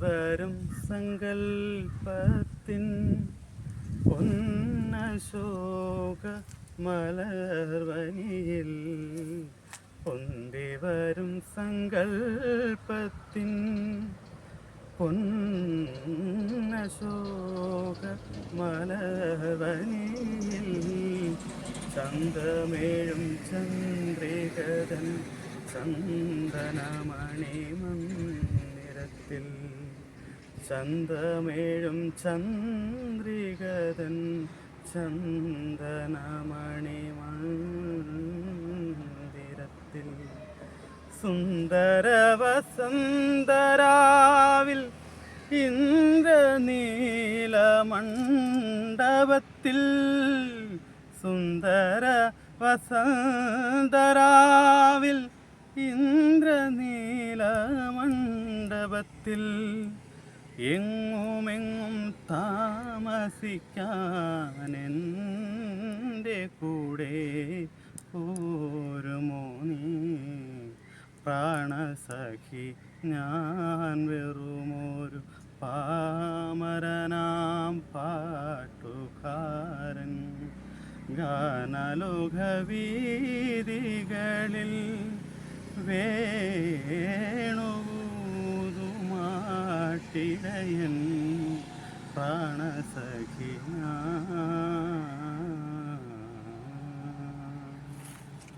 വരും സങ്കൽപ്പത്തിൻ ഒന്നശോക മലർവനിയിൽ പൊന്തി വരും സങ്കൽപ്പത്തിൻ പൊന്നശോക മലർവനിയിൽ ചന്തമേഴും ചന്ദ്രികതൻ ചന്ദനമണി മന്ദിരത്തിൽ ചന്തമേഴും ചന്ദ്രികതൻ ചന്ദനമണി മന്ദിരത്തിൽ. സുന്ദരവസന്തരാവിൽ ഇന്ദ്രനീലമണ്ഡപത്തിൽ. സുന്ദര വസന്തരാവിൽ ഇന്ദ്രനീലമണ്ഡപത്തിൽ എങ്ങുമെങ്ങും താമസിക്കാൻ എന്റെ കൂടെ പോരുമോ നീ? പ്രാണസഖി ഞാൻ വെറുമൊരു പാമരനാം പാട്ടുകാരൻ. ഗാനലോകവീതികളിൽ വേണുമാട്ടിടയൻ പ്രാണസഖിയാ